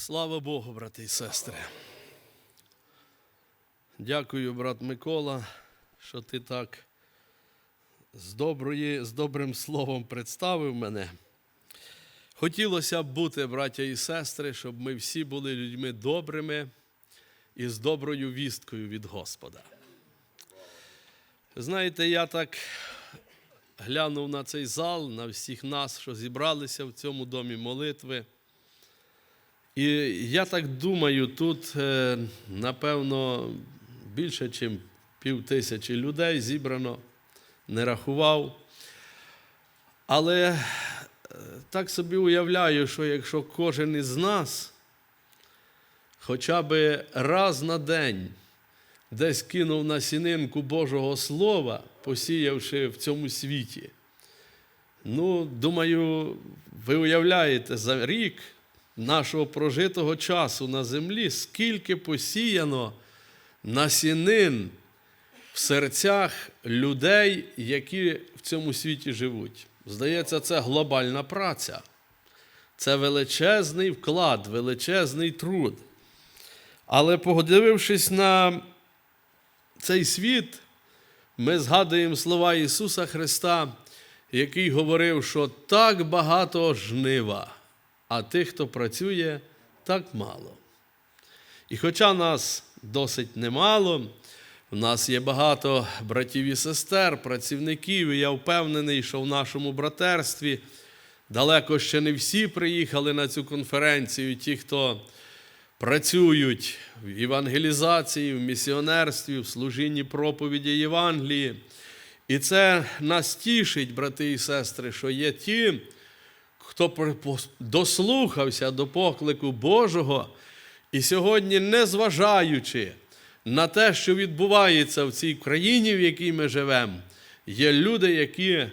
Слава Богу, брати і сестри. Дякую, брат Микола, що ти так з, доброї, з добрим словом представив мене. Хотілося б бути, браття і сестри, щоб ми всі були людьми добрими і з доброю вісткою від Господа. Знаєте, я так глянув на цей зал, на всіх нас, що зібралися в цьому домі молитви. І я так думаю, тут, е, напевно, більше, ніж пів тисячі людей зібрано, не рахував. Але е, так собі уявляю, що якщо кожен із нас хоча б раз на день десь кинув на сінинку Божого Слова, посіявши в цьому світі, ну, думаю, ви уявляєте, за рік нашого прожитого часу на землі, скільки посіяно насінин в серцях людей, які в цьому світі живуть. Здається, це глобальна праця. Це величезний вклад, величезний труд. Але подивившись на цей світ, ми згадуємо слова Ісуса Христа, який говорив, що так багато жнива, а тих, хто працює, так мало. І хоча нас досить немало, в нас є багато братів і сестер, працівників, і я впевнений, що в нашому братерстві далеко ще не всі приїхали на цю конференцію, ті, хто працюють в евангелізації, в місіонерстві, в служінні проповіді Євангелії. І це нас тішить, брати і сестри, що є ті, хто дослухався до поклику Божого, і сьогодні, незважаючи на те, що відбувається в цій країні, в якій ми живемо, є люди, які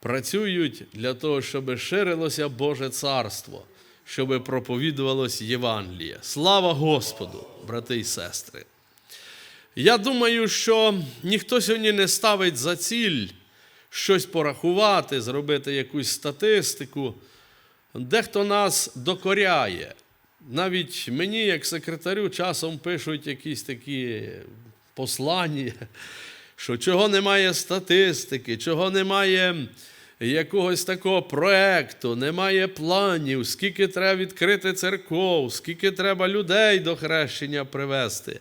працюють для того, щоб ширилося Боже Царство, щоб проповідувалось Євангеліє. Слава Господу, брати і сестри! Я думаю, що ніхто сьогодні не ставить за ціль щось порахувати, зробити якусь статистику. Дехто нас докоряє. Навіть мені, як секретарю, часом пишуть якісь такі послання, що чого немає статистики, чого немає якогось такого проекту, немає планів, скільки треба відкрити церков, скільки треба людей до хрещення привести,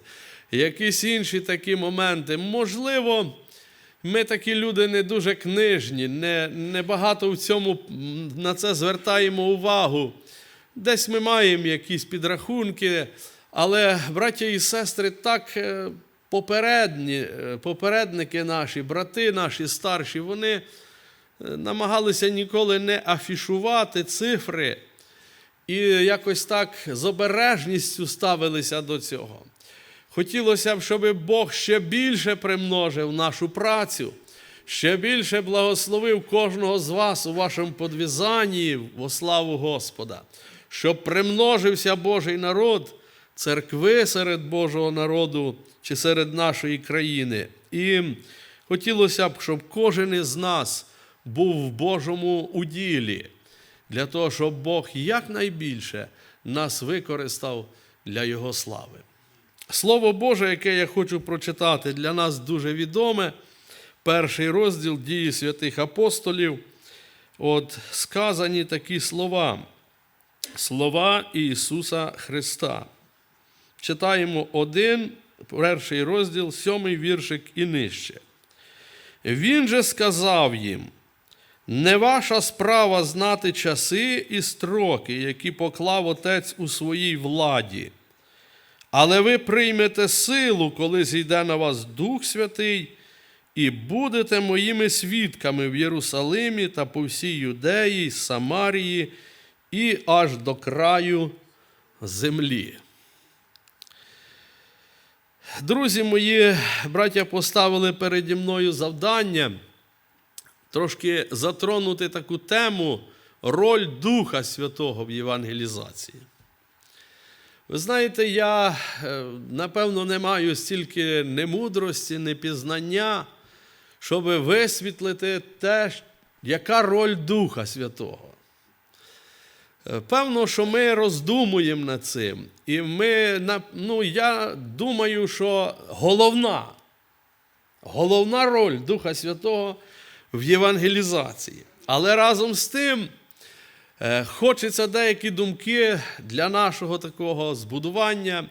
якісь інші такі моменти. Можливо, ми такі люди не дуже книжні, не, не багато в цьому на це звертаємо увагу. Десь ми маємо якісь підрахунки, але браття і сестри так е, попередні, е, попередники наші, брати наші старші, вони е, намагалися ніколи не афішувати цифри і якось так з обережністю ставилися до цього. Хотілося б, щоб Бог ще більше примножив нашу працю, ще більше благословив кожного з вас у вашому подвізанні во славу Господа, щоб примножився Божий народ, церкви серед Божого народу чи серед нашої країни. І хотілося б, щоб кожен із нас був в Божому уділі, для того, щоб Бог якнайбільше нас використав для Його слави. Слово Боже, яке я хочу прочитати, для нас дуже відоме. Перший розділ дії святих апостолів. От сказані такі слова. Слова Ісуса Христа. Читаємо один, перший розділ, сьомий віршик і нижче. Він же сказав їм: не ваша справа знати часи і строки, які поклав Отець у своїй владі. Але ви приймете силу, коли зійде на вас Дух Святий, і будете моїми свідками в Єрусалимі та по всій Юдеї, Самарії і аж до краю землі. Друзі мої, браття, поставили переді мною завдання трошки затронути таку тему роль Духа Святого в євангелізації. Ви знаєте, я, е, напевно, не маю стільки не мудрості, не пізнання, щоб висвітлити те, яка роль Духа Святого. Е, Певно, що ми роздумуємо над цим. І ми, ну, я думаю, що головна, головна роль Духа Святого в євангелізації. Але разом з тим хочеться деякі думки для нашого такого збудування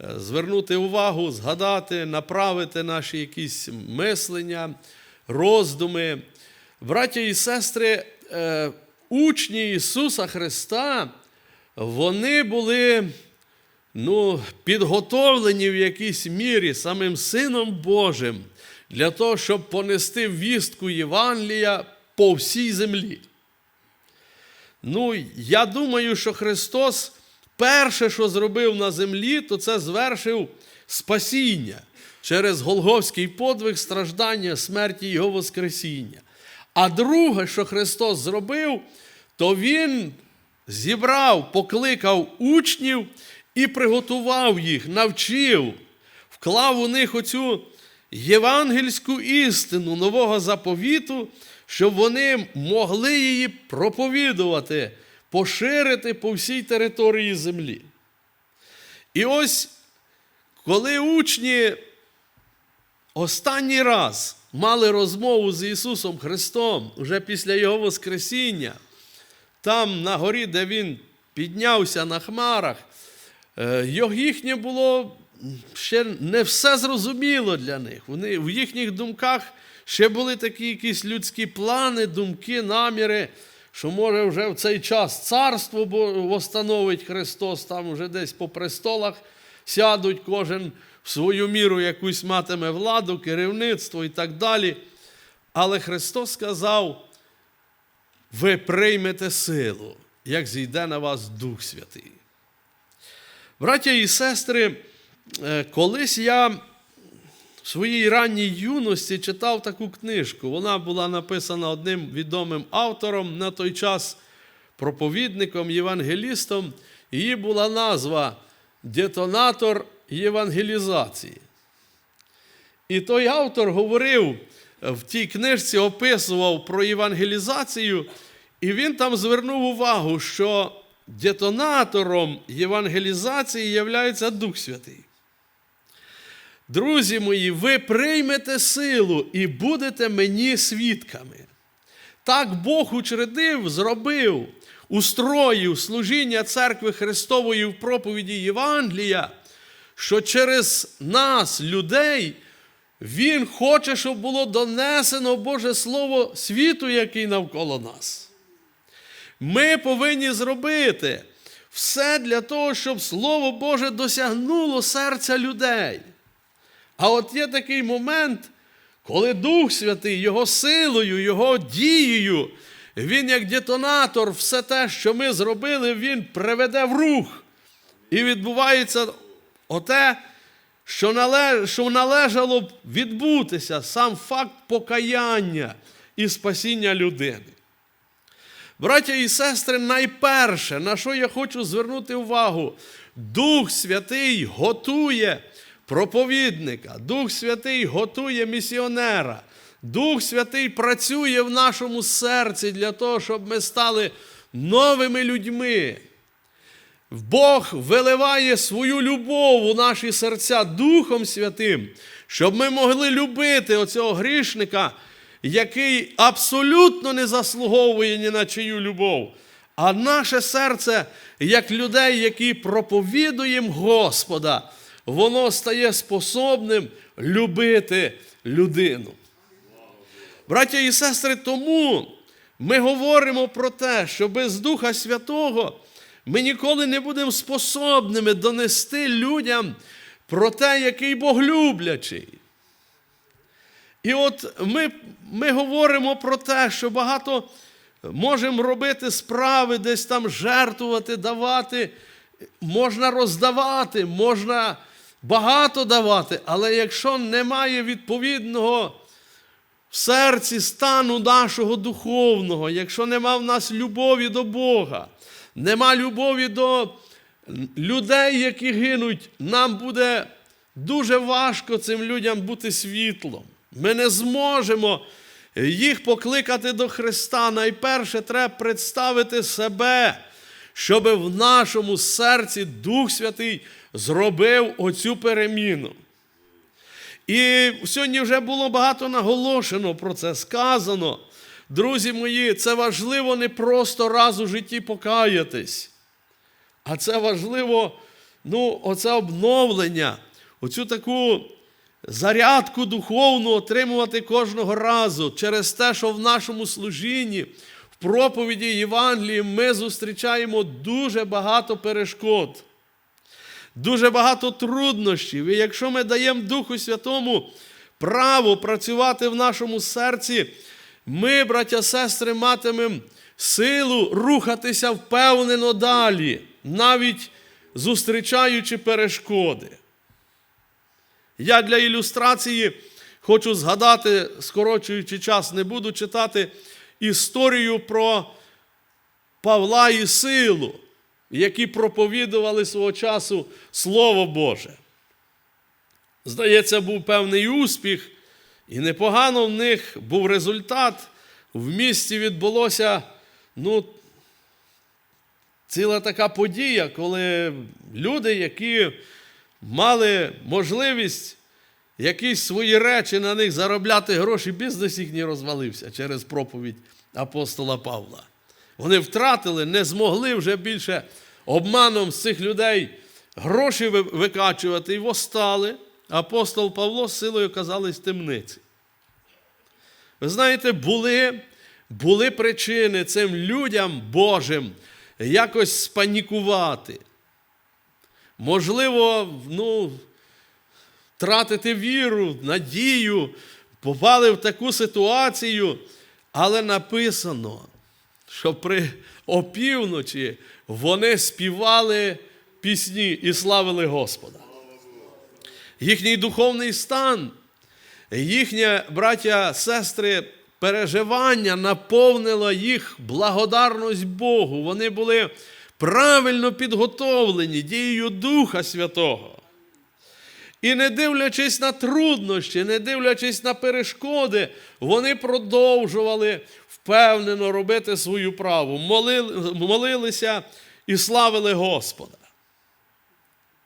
е, звернути увагу, згадати, направити наші якісь мислення, роздуми. Браття і сестри, е, учні Ісуса Христа, вони були ну, підготовлені в якійсь мірі самим Сином Божим для того, щоб понести вістку Євангелія по всій землі. Ну, я думаю, що Христос перше, що зробив на землі, то це звершив спасіння через Голговський подвиг, страждання, смерті Його Воскресіння. А друге, що Христос зробив, то Він зібрав, покликав учнів і приготував їх, навчив, вклав у них оцю євангельську істину нового заповіту, щоб вони могли її проповідувати, поширити по всій території землі. І ось, коли учні останній раз мали розмову з Ісусом Христом уже після Його Воскресіння, там на горі, де Він піднявся на хмарах, е, їхнє було ще не все зрозуміло для них. Вони, в їхніх думках ще були такі якісь людські плани, думки, наміри, що може вже в цей час царство восстановить Христос, там вже десь по престолах сядуть, кожен в свою міру якусь матиме владу, керівництво і так далі. Але Христос сказав, ви приймете силу, як зійде на вас Дух Святий. Браття і сестри, е, колись я в своїй ранній юності читав таку книжку. Вона була написана одним відомим автором на той час, проповідником, євангелістом. Її була назва Детонатор євангелізації. І той автор говорив в тій книжці, описував про євангелізацію, і він там звернув увагу, що детонатором євангелізації є Дух Святий. Друзі мої, ви приймете силу і будете мені свідками. Так Бог учредив, зробив, устроїв служіння церкви Христової в проповіді Євангелія, що через нас, людей, Він хоче, щоб було донесено Боже Слово світу, який навколо нас. Ми повинні зробити все для того, щоб Слово Боже досягнуло серця людей. А от є такий момент, коли Дух Святий Його силою, Його дією, Він як детонатор, все те, що ми зробили, Він приведе в рух. І відбувається оте, що, належ... що належало б відбутися, сам факт покаяння і спасіння людини. Браття і сестри, найперше, на що я хочу звернути увагу, Дух Святий готує проповідника, Дух Святий готує місіонера, Дух Святий працює в нашому серці для того, щоб ми стали новими людьми. Бог виливає свою любов у наші серця Духом Святим, щоб ми могли любити оцього грішника, який абсолютно не заслуговує ні на чию любов. А наше серце, як людей, які проповідуємо Господа, воно стає способним любити людину. Браття і сестри, тому ми говоримо про те, що без Духа Святого ми ніколи не будемо способними донести людям про те, який Бог люблячий. І от ми, ми говоримо про те, що багато можемо робити справи, десь там жертвувати, давати, можна роздавати, можна багато давати, але якщо немає відповідного в серці стану нашого духовного, якщо нема в нас любові до Бога, нема любові до людей, які гинуть, нам буде дуже важко цим людям бути світлом. Ми не зможемо їх покликати до Христа. Найперше треба представити себе, щоб в нашому серці Дух Святий зробив оцю переміну. І сьогодні вже було багато наголошено про це, сказано. Друзі мої, це важливо не просто раз у житті покаятись, а це важливо, ну, оце обновлення, оцю таку зарядку духовну отримувати кожного разу через те, що в нашому служінні, проповіді Євангелії ми зустрічаємо дуже багато перешкод дуже багато труднощів. І якщо ми даємо Духу Святому право працювати в нашому серці, ми, браття сестри, матимемо силу рухатися впевнено далі, навіть зустрічаючи перешкоди. Я для ілюстрації хочу згадати, скорочуючи час, не буду читати історію про Павла і силу які проповідували свого часу Слово Боже. Здається, був певний успіх, і непогано в них був результат. В місті відбулося ну, ціла така подія, коли люди, які мали можливість якісь свої речі на них заробляти гроші, бізнес їхній розвалився через проповідь апостола Павла. Вони втратили, не змогли вже більше обманом з цих людей гроші викачувати і восстали. Апостол Павло з силою оказались в темниці. Ви знаєте, були, були причини цим людям Божим якось спанікувати. Можливо, ну, втратити віру, надію, попали в таку ситуацію, але написано, що при опівночі вони співали пісні і славили Господа. Їхній духовний стан, їхнє браття, сестри, переживання наповнило їх благодарність Богу. Вони були правильно підготовлені дією Духа Святого. І не дивлячись на труднощі, не дивлячись на перешкоди, вони продовжували впевнено робити свою праву, молили, молилися і славили Господа.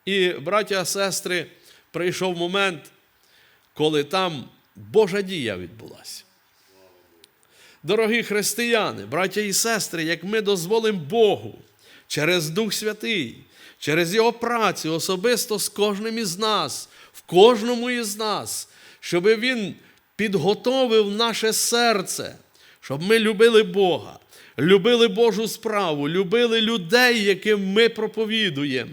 І, браття сестри, прийшов момент, коли там Божа дія відбулася. Дорогі християни, браття і сестри, як ми дозволимо Богу через Дух Святий, через Його працю, особисто з кожним із нас, в кожному із нас, щоб Він підготовив наше серце, щоб ми любили Бога, любили Божу справу, любили людей, яким ми проповідуємо.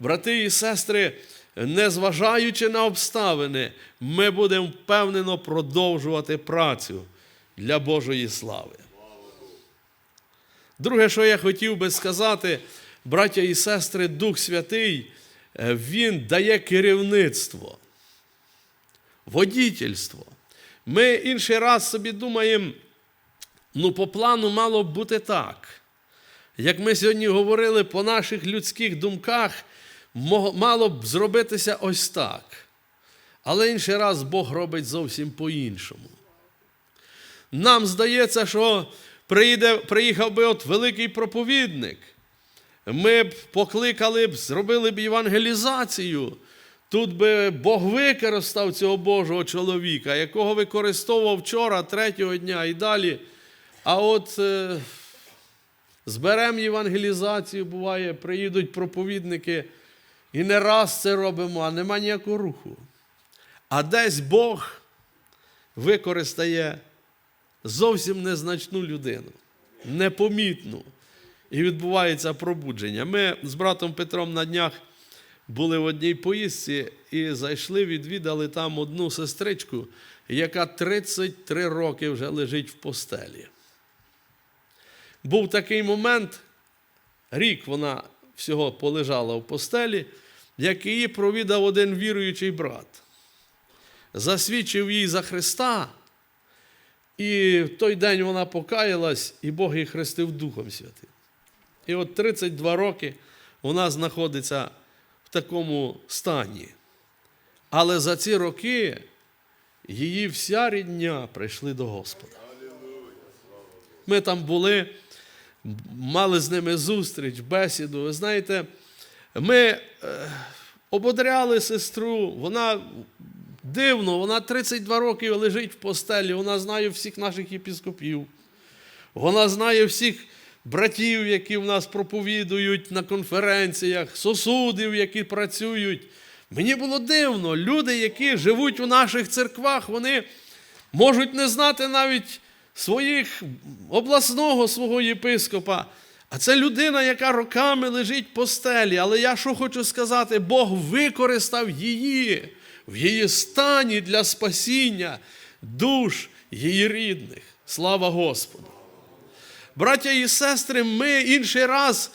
Брати і сестри, незважаючи на обставини, ми будемо впевнено продовжувати працю для Божої слави. Друге, що я хотів би сказати, браття і сестри, Дух Святий, е, Він дає керівництво, водітельство. Ми інший раз собі думаємо, ну, по плану мало б бути так. Як ми сьогодні говорили по наших людських думках, мало б зробитися ось так. Але інший раз Бог робить зовсім по-іншому. Нам здається, що приїде, приїхав би от великий проповідник. Ми б покликали б, зробили б євангелізацію. Тут би Бог використав цього Божого чоловіка, якого використовував вчора, третього дня і далі. А от е, зберемо євангелізацію, буває, приїдуть проповідники, і не раз це робимо, а нема ніякого руху. А десь Бог використає зовсім незначну людину, непомітну. І відбувається пробудження. Ми з братом Петром на днях були в одній поїздці і зайшли, відвідали там одну сестричку, яка 33 роки вже лежить в постелі. Був такий момент, рік вона всього полежала в постелі, як її провідав один віруючий брат. Засвідчив їй за Христа. І в той день вона покаялась, і Бог її хрестив Духом Святим. І от 32 роки вона знаходиться в такому стані. Але за ці роки її вся рідня прийшли до Господа. Ми там були, мали з ними зустріч, бесіду. Ви знаєте, ми е, ободряли сестру, вона дивно, вона 32 роки лежить в постелі, вона знає всіх наших єпіскопів. Вона знає всіх братів, які в нас проповідують на конференціях, сосудів, які працюють. Мені було дивно, люди, які живуть у наших церквах, вони можуть не знати навіть своїх обласного свого єпископа. А це людина, яка роками лежить в постелі. Але я що хочу сказати, Бог використав її в її стані для спасіння душ її рідних. Слава Господу! Браття і сестри, ми інший раз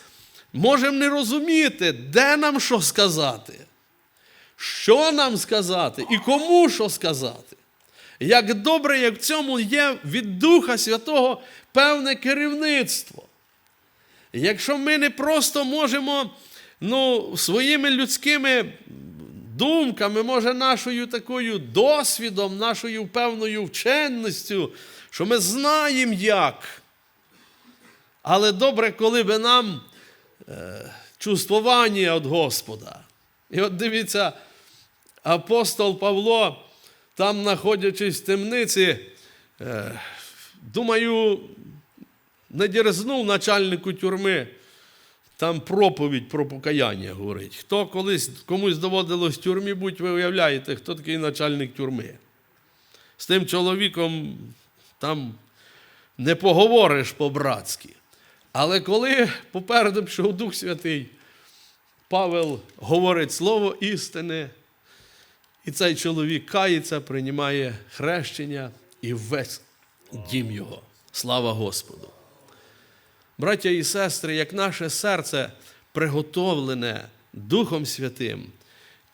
можемо не розуміти, де нам що сказати, що нам сказати і кому що сказати. Як добре, як в цьому є від Духа Святого певне керівництво. Якщо ми не просто можемо ну, своїми людськими думками, може, нашою такою досвідом, нашою певною вченністю, що ми знаємо як. Але добре, коли би нам е, чувствування від Господа. І от дивіться, апостол Павло, там, знаходячись в темниці, е, думаю, не дерзнув начальнику тюрми, там проповідь про покаяння говорить. Хто колись комусь доводилось в тюрмі, будь ви уявляєте, хто такий начальник тюрми. З тим чоловіком там не поговориш по-братськи. Але коли попереду пішов Дух Святий, Павел говорить слово істини, і цей чоловік кається, приймає хрещення і весь дім його. Слава Господу! Браття і сестри, як наше серце приготовлене Духом Святим,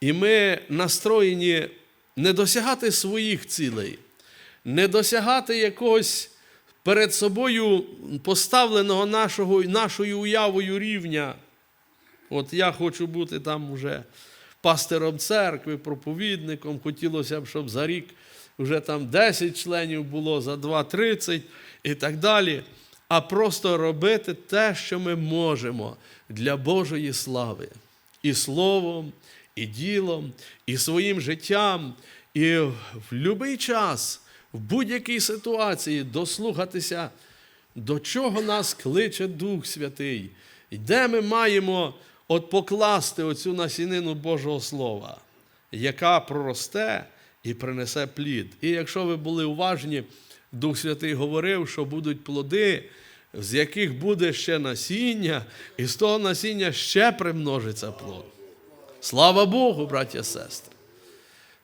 і ми настроєні не досягати своїх цілей, не досягати якогось перед собою поставленого нашого, нашою уявою рівня. От я хочу бути там уже пастиром церкви, проповідником. Хотілося б, щоб за рік вже там 10 членів було, за 2 – 30 і так далі. А просто робити те, що ми можемо для Божої слави. І словом, і ділом, і своїм життям, і в будь-який час в будь-якій ситуації дослухатися, до чого нас кличе Дух Святий, і де ми маємо от покласти оцю насінину Божого Слова, яка проросте і принесе плід. І якщо ви були уважні, Дух Святий говорив, що будуть плоди, з яких буде ще насіння, і з того насіння ще примножиться плод. Слава Богу, браття сестри!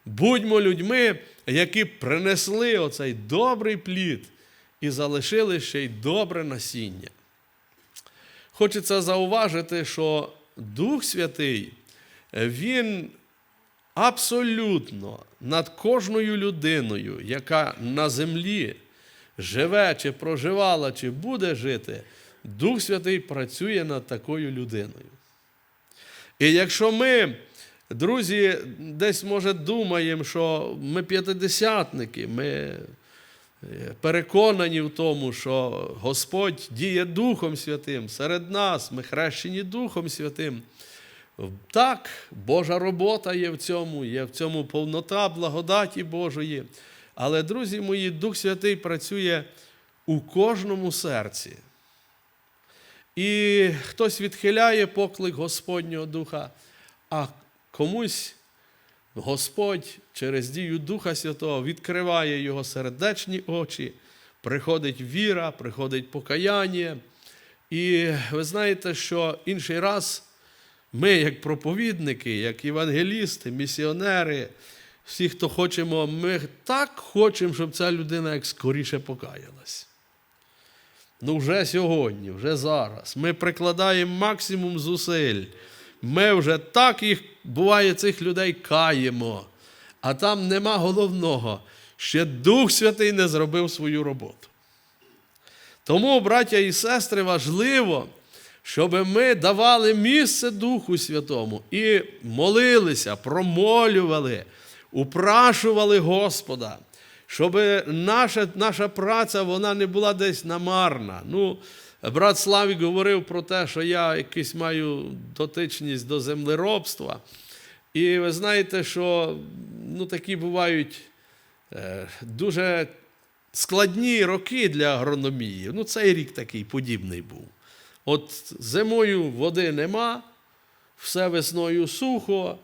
Будьмо людьми, які принесли оцей добрий плід і залишили ще й добре насіння. Хочеться зауважити, що Дух Святий, Він абсолютно над кожною людиною, яка на землі живе, чи проживала, чи буде жити, Дух Святий працює над такою людиною. І якщо ми Друзі, десь, може, думаємо, що ми п'ятидесятники, ми переконані в тому, що Господь діє Духом Святим серед нас, ми хрещені Духом Святим. Так, Божа робота є в цьому, є в цьому повнота благодаті Божої. Але, друзі мої, Дух Святий працює у кожному серці. І хтось відхиляє поклик Господнього Духа, а комусь Господь через дію Духа Святого відкриває його сердечні очі, приходить віра, приходить покаяння. І ви знаєте, що інший раз ми, як проповідники, як евангелісти, місіонери, всі, хто хочемо, ми так хочемо, щоб ця людина як скоріше покаялась. Ну, вже сьогодні, вже зараз. Ми прикладаємо максимум зусиль. Ми вже так їх, буває, цих людей каємо, а там нема головного. Ще Дух Святий не зробив свою роботу. Тому, браття і сестри, важливо, щоб ми давали місце Духу Святому і молилися, промолювали, упрашували Господа, щоб наша наша праця вона не була десь намарна. Ну, брат Славік говорив про те, що я якийсь маю дотичність до землеробства. І ви знаєте, що ну, такі бувають е, дуже складні роки для агрономії. Ну, цей рік такий подібний був. От зимою води нема, все весною сухо,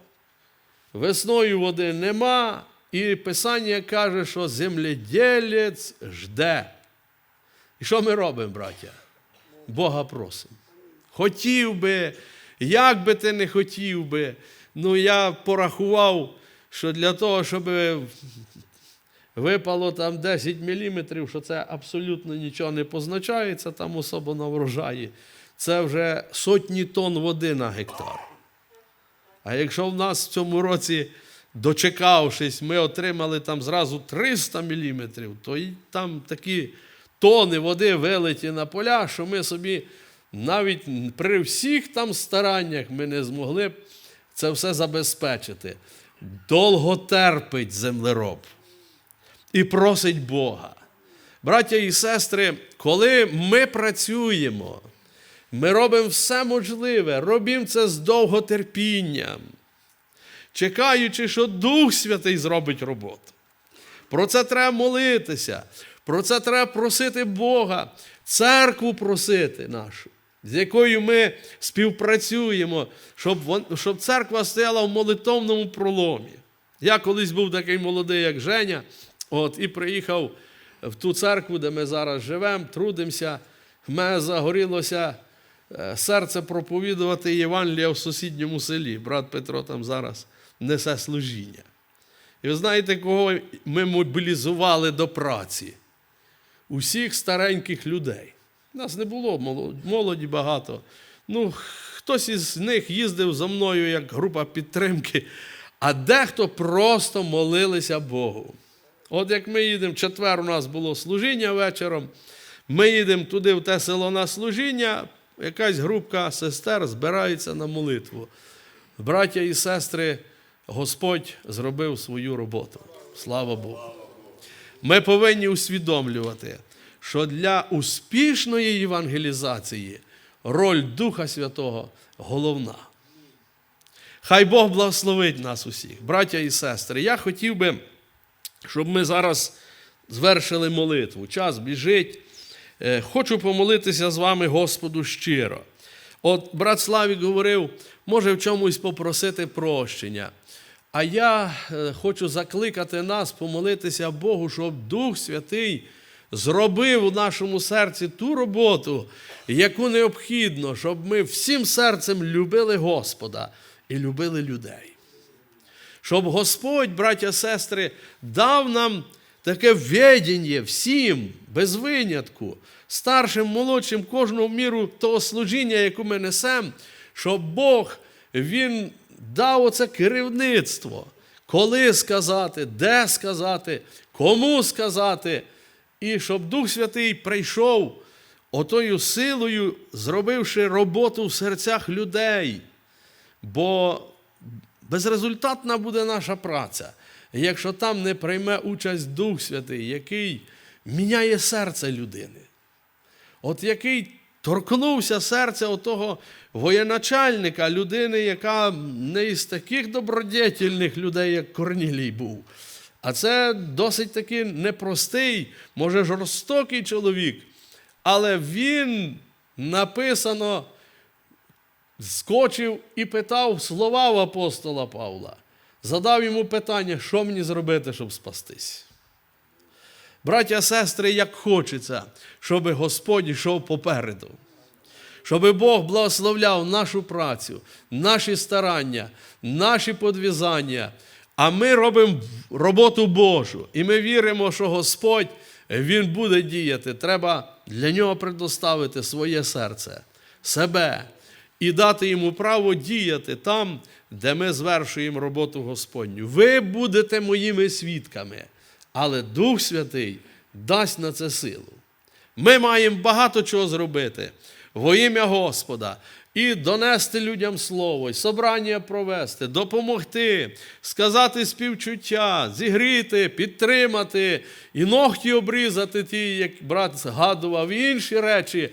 весною води нема, і Писання каже, що земледілець жде. І що ми робимо, браття? Бога просимо. Хотів би, як би ти не хотів би, ну я порахував, що для того, щоб випало там 10 мм, що це абсолютно нічого не позначається, там особо на врожаї. Це вже сотні тонн води на гектар. А якщо в нас в цьому році, дочекавшись, ми отримали там зразу 300 мм, то й там такі тони води вилеті на поля, що ми собі навіть при всіх там стараннях ми не змогли б це все забезпечити. Довго терпить землероб і просить Бога. Браття і сестри, коли ми працюємо, ми робимо все можливе, робимо це з довготерпінням, чекаючи, що Дух Святий зробить роботу. Про це треба молитися, про це треба просити Бога, церкву просити нашу, з якою ми співпрацюємо, щоб, вон- щоб церква стояла в молитовному проломі. Я колись був такий молодий, як Женя, от, і приїхав в ту церкву, де ми зараз живемо, трудимося. В мене загорілося е, серце проповідувати Євангелія в сусідньому селі. Брат Петро там зараз несе служіння. І ви знаєте, кого ми мобілізували до праці? Усіх стареньких людей. Нас не було молоді багато. Ну, хтось із них їздив за мною як група підтримки, а дехто просто молилися Богу. От як ми їдемо, четвер у нас було служіння вечором, ми їдемо туди, в те село на служіння, якась групка сестер збирається на молитву. Браття і сестри, Господь зробив свою роботу. Слава Богу. Ми повинні усвідомлювати, що для успішної євангелізації роль Духа Святого головна. Хай Бог благословить нас усіх, браття і сестри. Я хотів би, щоб ми зараз звершили молитву. Час біжить. Е, Хочу помолитися з вами Господу щиро. От брат Славік говорив, може в чомусь попросити прощення. А я е, хочу закликати нас помолитися Богу, щоб Дух Святий зробив у нашому серці ту роботу, яку необхідно, щоб ми всім серцем любили Господа і любили людей. Щоб Господь, браття сестри, дав нам таке ведення всім, без винятку, старшим, молодшим, кожного в міру того служіння, яке ми несемо, щоб Бог Він дав оце керівництво, коли сказати, де сказати, кому сказати, і щоб Дух Святий прийшов отою силою, зробивши роботу в серцях людей. Бо безрезультатна буде наша праця, якщо там не прийме участь Дух Святий, який міняє серце людини. От який торкнувся серця отого воєначальника, людини, яка не із таких добродетельних людей, як Корнілій був. А це досить таки непростий, може жорстокий чоловік. Але він написано скочив і питав слова в апостола Павла. Задав йому питання, що мені зробити, щоб спастись. Браття, сестри, як хочеться, щоб Господь йшов попереду. Щоб Бог благословляв нашу працю, наші старання, наші подвізання. А ми робимо роботу Божу. І ми віримо, що Господь Він буде діяти. Треба для нього предоставити своє серце, себе і дати йому право діяти там, де ми звершуємо роботу Господню. Ви будете моїми свідками, але Дух Святий дасть на це силу. Ми маємо багато чого зробити во ім'я Господа. І донести людям слово, і собрання провести, допомогти, сказати співчуття, зігріти, підтримати, і ногті обрізати ті, як брат згадував, і інші речі.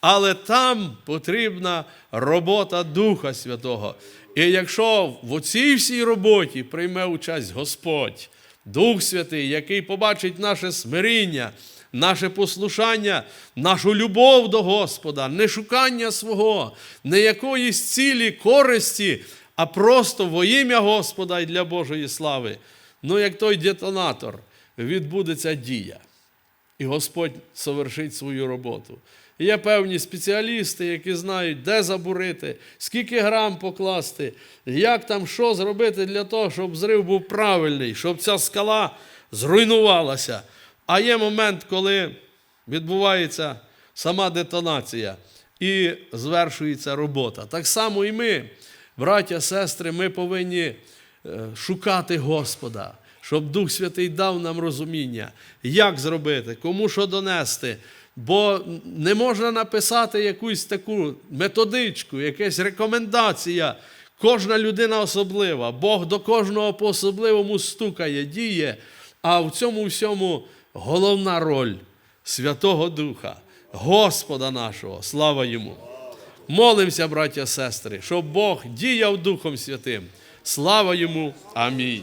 Але там потрібна робота Духа Святого. І якщо в цій всій роботі прийме участь Господь, Дух Святий, який побачить наше смиріння, наше послушання, нашу любов до Господа, не шукання свого, не якоїсь цілі користі, а просто во ім'я Господа і для Божої слави. Ну, як той детонатор, відбудеться дія і Господь совершить свою роботу. Є певні спеціалісти, які знають, де забурити, скільки грам покласти, як там що зробити для того, щоб зрив був правильний, щоб ця скала зруйнувалася. А є момент, коли відбувається сама детонація і звершується робота. Так само і ми, браття, сестри, ми повинні е, шукати Господа щоб Дух Святий дав нам розуміння, як зробити, кому що донести. Бо не можна написати якусь таку методичку, якась рекомендація. Кожна людина особлива, Бог до кожного по особливому стукає, діє. А в цьому всьому головна роль Святого Духа, Господа нашого, слава йому. Молимося, браття сестри, щоб Бог діяв Духом Святим. Слава йому. Амінь.